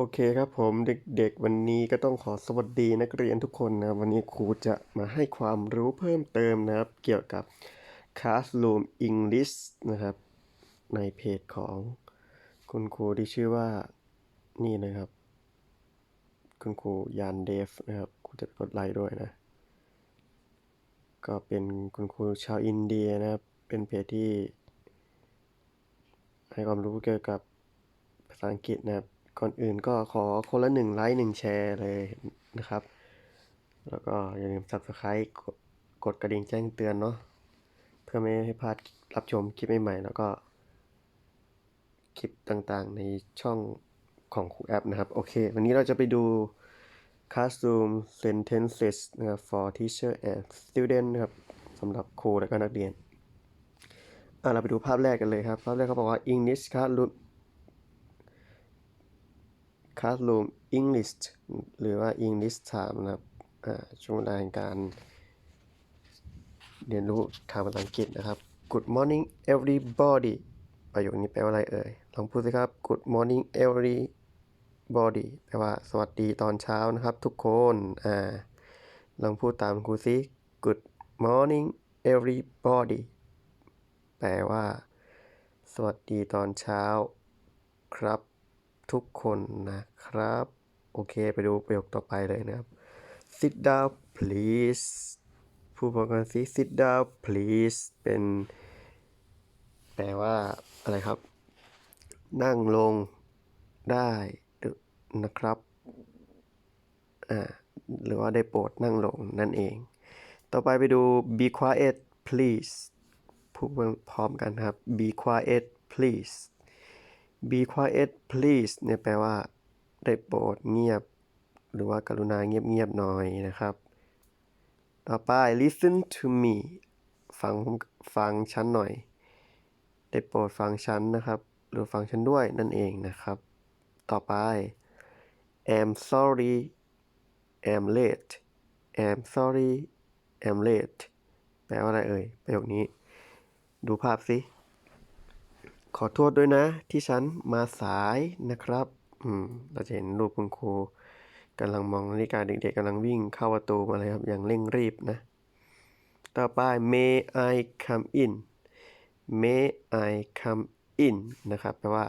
โอเคครับผมเด็กๆวันนี้ก็ต้องขอสวัสดีนักเรียนทุกคนนะวันนี้ครูจะมาให้ความรู้เพิ่มเติมนะครับ เกี่ยวกับ Classroom English นะครับ ในเพจของคุณครูที่ชื่อว่านี่นะครับ คุณครูยานเดฟนะครับครูจะกดไลค์ด้วยนะ ก็เป็นคุณครูชาวอินเดียนะครับ เป็นเพจที่ ให้ความรู้เกี่ยวกับภาษาอังกฤษนะครับ ก่อนอื่นก็ขอคนละหนึ่งไลค์หนึ่งแชร์เลยนะครับ แล้วก็อย่าลืม subscribe กดกดกระดิ่งแจ้งเตือนเนาะเพื่อไม่ให้พลาดรับชมคลิปใหม่ๆแล้วก็ คลิปต่างๆ ในช่องของครูแอปนะครับ โอเค วันนี้เราจะไปดู classroom sentences นะครับ for teacher and student นะครับสำหรับครูและก็นักเรียนอะเราไปดูภาพแรกกันเลยครับ ภาพแรกเขาบอกว่า English classroom classroom English หรือว่า English time นะครับช่วงเวลาแห่งการ เรียนรู้ทางภาษาอังกฤษนะครับ Good morning everybody ประโยคนี้แปลว่าอะไรเอ่ย ลองพูดสิครับ Good morning everybody แปลว่าสวัสดีตอนเช้านะครับ ทุกคนอ่าลองพูดตามครูสิ Good morning everybody แปลว่า สวัสดีตอนเช้าครับ ทุกคนนะครับ โอเคไปดูประโยคต่อไปเลยนะครับ sit down please พูดพร้อมกันสิ sit down please เป็นแปลว่าอะไรครับ นั่งลงได้นะครับอ่าหรือว่าได้โปรดนั่งลงนั่นเอง ต่อไปไปดู be quiet please พูดพร้อมกันครับ be quiet please be quiet please เนี่ยแปลว่า ได้โปรดเงียบ หรือว่ากรุณาเงียบๆหน่อยนะครับ ต่อไป listen to me ฟังฟังฉันหน่อย ได้โปรดฟังฉันนะครับ หรือฟังฉันด้วยนั่นเองนะครับ ต่อไป am sorry am late am sorry am late แปลว่าอะไรเอ่ย ประโยคนี้ ดูภาพสิ ขอโทษด้วยนะ ที่ฉันมาสายนะครับ อืม เราจะเห็นรูปคุณครูกำลังมองนาฬิกาเด็กๆกำลังวิ่งเข้าประตูมาเลยครับ อย่างเร่งรีบนะ ต่อไป may I come in may I come in นะครับ แปลว่า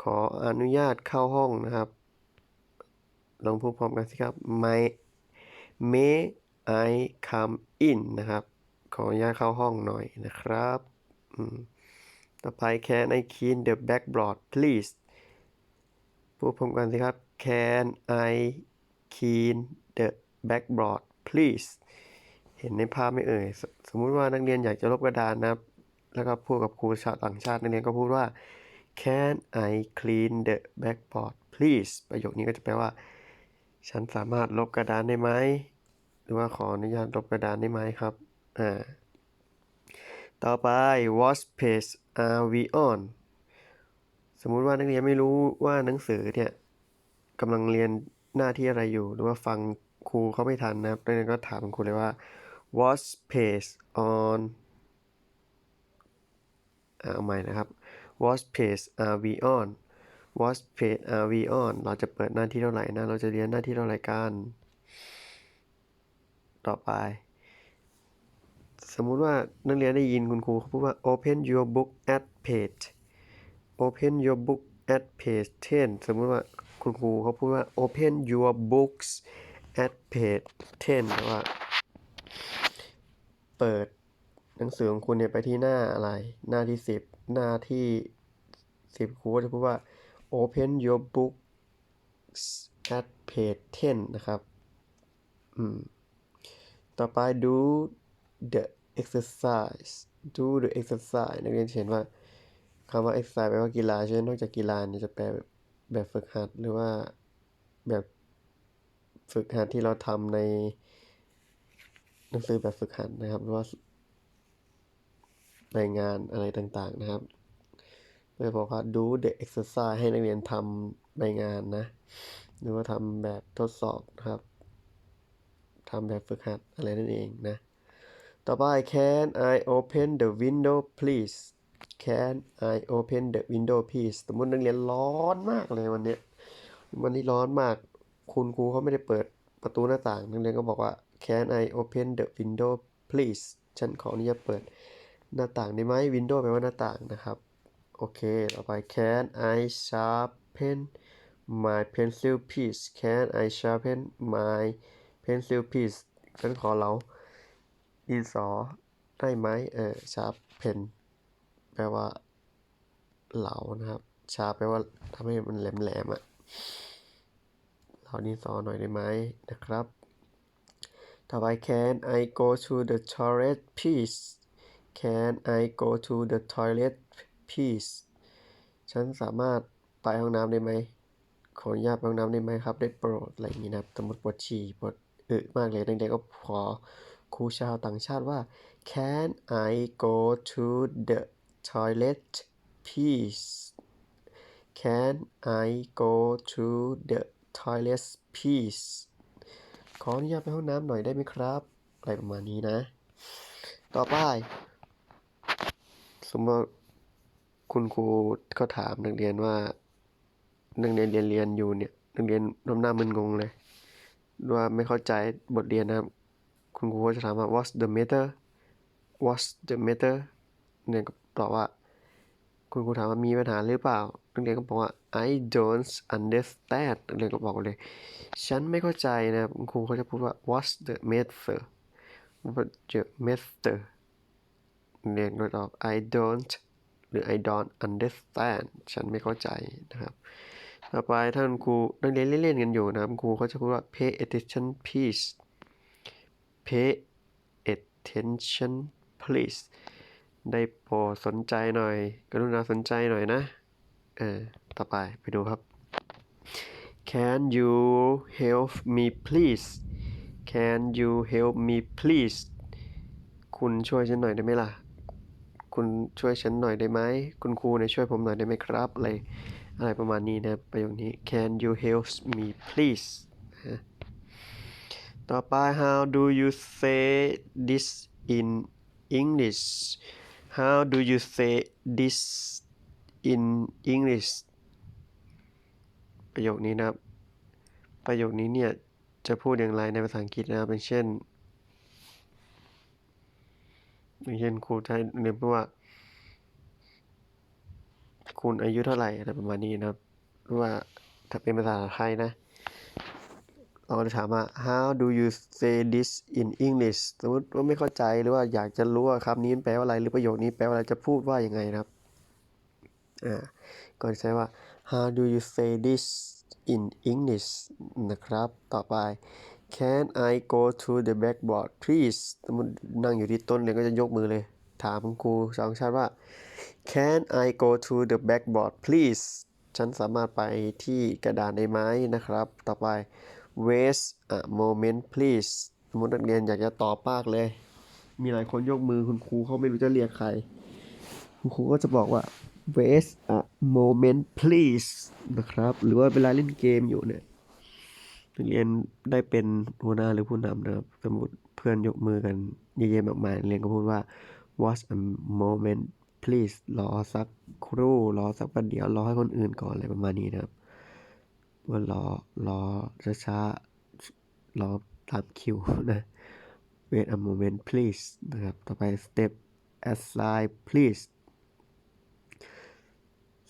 ขออนุญาตเข้าห้องนะครับ ลองพูดพร้อมกันสิครับ may may I come in นะครับ ขออนุญาตเข้าห้องหน่อยนะครับ อืม ต่อไป can I clean the backboard please พูดพร้อมกันสิครับ can I clean the backboard please เห็นในภาพไม่เอ่ยสสมมุติว่านักเรียนอยากจะลบกระดานนะครับ แล้วก็พูดกับครูชาวต่างชาตินักเรียนก็พูดว่า can I clean the backboard please ประโยคนี้ก็จะแปลว่า ฉันสามารถลบกระดานได้ไหม หรือว่าขออนุญาตลบกระดานได้ไหมครับ อ่า ต่อไป what page are we on สมมุติว่านักเรียนไม่รู้ว่าหนังสือเนี่ยกำลังเรียนหน้าที่อะไรอยู่ หรือว่าฟังครูเขาไม่ทันนะครับนักเรียนก็ถามครูเลยว่า what page on อ่าเอาใหม่นะครับ what page are we on what page are we on เราจะเปิดหน้าที่เท่าไหร่นะ เราจะเรียนหน้าที่เท่าไหร่กัน ต่อไป สมมุติว่านักเรียนได้ยินคุณครูเขาพูดว่า open your book at page open your book at page 10 สมมุติว่าคุณครูเขาพูดว่า open your books at page 10แปลว่า เปิดหนังสือของคุณเนี่ยไปที่หน้าอะไร หน้าที่ 10 หน้าที่ 10ครูก็จะพูดว่า open your books at page 10 นะครับ อืม ต่อไป do the exercise do the exercise นักเรียนเห็นว่าคำว่า exercise แปลว่ากีฬาใช่ไหมนอกจากกีฬาเนี่ยจะแปลแบบแบบฝึกหัดหรือว่าแบบฝึกหัดที่เราทำในหนังสือแบบฝึกหัดนะครับหรือว่าในงานอะไรต่างๆนะครับเลยบอกว่า do the exercise ให้นักเรียนทำใบงานนะ หรือว่าทำแบบทดสอบนะครับทำแบบฝึกหัดอะไรนั่นเองนะ ต่อไป can I open the window please can I open the window please สมมตินักเรียนร้อนมากเลยวันนี้วันนี้ร้อนมาก คุณครูเขาไม่ได้เปิดประตูหน้าต่างนักเรียนก็บอกว่า Can I open the window please ฉันขออนุญาตเปิดหน้าต่างได้ไหม window แปลว่าหน้าต่างนะครับ โอเค ต่อไป Can I sharpen my pencil piece Can I sharpen my pencil piece ฉันขอเรา ดินสอได้ไหมเออ sharpen แปลว่า เหลานะครับ ชาแปลว่าทำให้มันแหลมๆอะ่ะเหลาดินสอหน่อยได้ไหมนะครับ ต่อไป Can I go to the toilet please Can I go to the toilet please ฉันสามารถไปห้องน้ำได้ไหม ขออนุญาตไปห้องน้ำได้ไหมครับ ได้โปรดอะไรอย่างนี้นะครับสมมติปวดฉี่ปวดอึมากเลยเด็กๆก็ขอ ครูชาวต่างชาติว่า Can I go to the toilet please Can I go to the toilet please ขออนุญาตไปห้องน้ำหน่อยได้ไหมครับ อะไรประมาณนี้นะ ต่อไป สมมติว่าคุณครูเขาถามนักเรียนว่า นักเรียนเรียนเรียนอยู่เนี่ย นักเรียนน้ำหน้ามึนงงเลย ว่าไม่เข้าใจบทเรียนนะครับ คุณครูก็จะถามว่า what's the matter what's the matter เรียก็ตอบว่า คุณครูถามว่ามีปัญหาหรือเปล่านักเรียนก็บอกว่า I don't understand นักเรียนก็บอกเลย ฉันไม่เข้าใจนะครับคุณครูเขาจะพูดว่า what's the matter what's the matter เรียนก็ตอบ I don't หรือ I don't understand ฉันไม่เข้าใจนะครับ ต่อไปถ้าคุณครูนักเรียนเล่นๆกันอยู่นะครับคุณครูเขาจะพูดว่า pay attention please pay attention please ได้โปรดสนใจหน่อย กรุณาสนใจหน่อยนะเออต่อไปไปดูครับ Can you help me please Can you help me please คุณช่วยฉันหน่อยได้ไหมล่ะ คุณช่วยฉันหน่อยได้ไหม คุณครูเนี่ยช่วยผมหน่อยได้ไหมครับอะไรอะไรประมาณนี้นะประโยคนี้ Can you help me please นะ ต่อไป How do you say this in English How do you say this in English ประโยคนี้นะครับ ประโยคนี้เนี่ย จะพูดอย่างไรในภาษาอังกฤษนะครับอย่างเช่นอย่างเช่นครูจะให้เรียนว่า คุณอายุเท่าไหร่อะไรประมาณนี้นะครับหรือว่าถ้าเป็นภาษาไทยนะ เราก็จะถามว่า how do you say this in English สมมติว่าไม่เข้าใจหรือว่าอยากจะรู้ว่าคำนี้แปลว่าอะไรหรือประโยคนี้แปลว่าอะไรจะพูดว่ายังไงนะครับอ่าก็จะใช้ว่า how do you say this in English นะครับ ต่อไป can I go to the blackboard please สมมตินั่งอยู่ที่ต้นเรียนก็จะยกมือเลย ถามคุณครูชาวต่างชาติว่า can I go to the blackboard please ฉันสามารถไปที่กระดานได้ไหมนะครับ ต่อไป wait a moment please สมมตินักเรียนอยากจะตอบมากเลย มีหลายคนยกมือคุณครูเขาไม่รู้จะเรียกใคร คุณครูก็จะบอกว่า wait a moment please นะครับ หรือว่าเวลาเล่นเกมอยู่เนี่ยนักเรียนได้เป็นหัวหน้าหรือผู้นำนะครับ สมมติเพื่อนยกมือกันเยอะๆมากมายนักเรียนก็พูดว่า watch a moment please รอสักครู่ รอสักประเดี๋ยว รอให้คนอื่นก่อนอะไรประมาณนี้นะครับ ว่ารอรอช้าๆรอตามคิวนะ wait a moment please นะครับ ต่อไป step aside please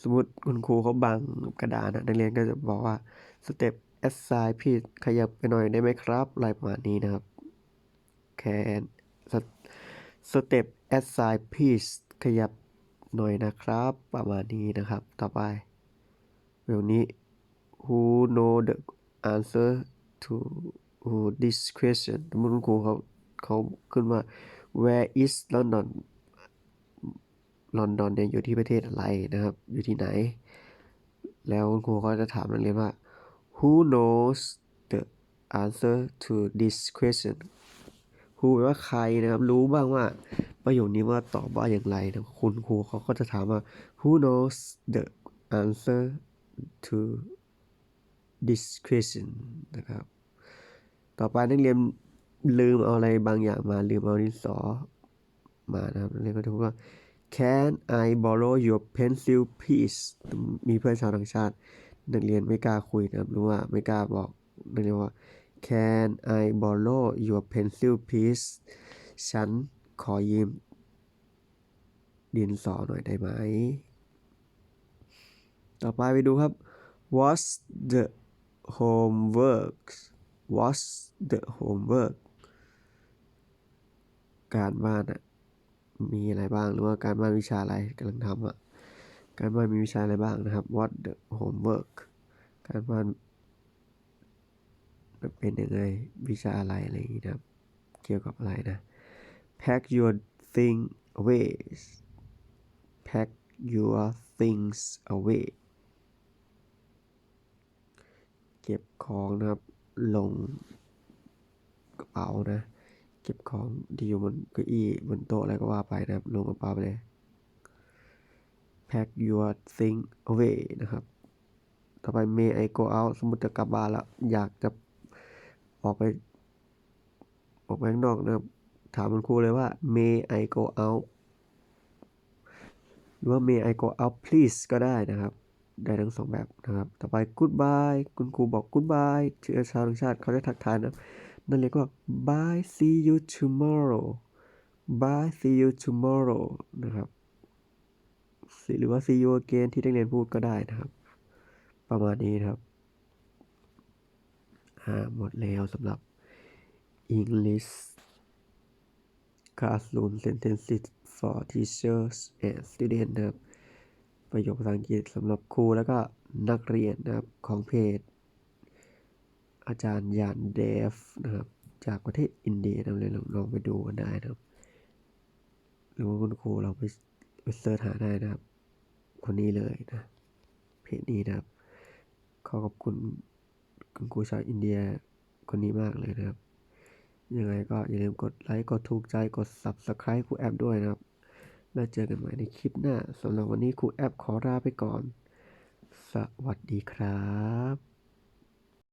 สมมติคุณครูเขาบังกระดานนะนักเรียนก็จะบอกว่า step aside please ขยับไปหน่อยได้ไหมครับอะไรประมาณนี้นะครับ can step aside please ขยับหน่อยนะครับ ประมาณนี้นะครับ ต่อไปเรื่องนี้ who know the answer to this question สมมติคุณครูเขาเขาขึ้นว่า where is London ลอนดอนเนี่ยอยู่ที่ประเทศอะไรนะครับ อยู่ที่ไหน แล้วคุณครูก็จะถามนักเรียนว่า who knows the answer to this question who แปลว่าใครนะครับ รู้บ้างว่าประโยคนี้ว่าตอบว่าอย่างไรนะคุณครูเขาก็จะถามว่า who knows the answer to this question นะครับ ต่อไปนักเรียนลืมเอาอะไรบางอย่างมาลืมเอาดินสอมานะครับนักเรียนก็จะพูดว่า Can I borrow your pencil please มีเพื่อนชาวต่างชาติ นักเรียนไม่กล้าคุยนะครับหรือว่าไม่กล้าบอกนักเรียนว่า Can I borrow your pencil please ฉันขอยืมดินสอหน่อยได้ไหม ต่อไปไปดูครับ What's the homework What's the homework การบ้านอะมีอะไรบ้างหรือว่าการบ้านวิชาอะไรกำลังทำอะการบ้านมีวิชาอะไรบ้างนะครับ What the homework การบ้านเป็นยังไงวิชาอะไรอะไรอย่างนี้นะครับ เกี่ยวกับอะไรนะ Pack your thing away Pack your things away เก็บของนะครับ ลงกระเป๋านะ เก็บของที่อยู่บนเก้าอี้บนโต๊ะอะไรก็ว่าไปนะครับ ลงกระเป๋าไปเลย pack your thing away นะครับ ต่อไป may I go out สมมติจะกลับบ้านแล้วอยากจะออกไป ออกไปข้างนอกนะครับ ถามคุณครูเลยว่า may I go out หรือว่า may I go out please ก็ได้นะครับ ได้ทั้งสองแบบนะครับ ต่อไป goodbye คุณครูบอก goodbye เชื้อชาวต่างชาติเขาจะทักทายนะครับนั่นเรียกว่า bye see you tomorrow bye see you tomorrow นะครับหรือว่า see you again ที่นักเรียนพูดก็ได้นะครับ ประมาณนี้นะครับอ่าหมดแล้วสำหรับ English classroom sentences for teachers and students นะครับ ประโยคภาษาอังกฤษสำหรับครูแล้วก็นักเรียนนะครับของเพจ อาจารย์ยานเดฟนะครับจากประเทศอินเดียนะเลยลองลองไปดูกันได้นะครับ หรือว่าคุณครูเราไปไปเสิร์ชหาได้นะครับ คนนี้เลยนะเพจนี้นะครับ ขอขอบคุณคุณครูชาวอินเดียคนนี้มากเลยนะครับ ยังไงก็อย่าลืมกดไลค์ กดถูกใจ กด Subscribe ครูแอปด้วยนะครับ แล้วเจอกันใหม่ในคลิปหน้าสำหรับวันนี้ครูแอปขอลาไปก่อน สวัสดีครับ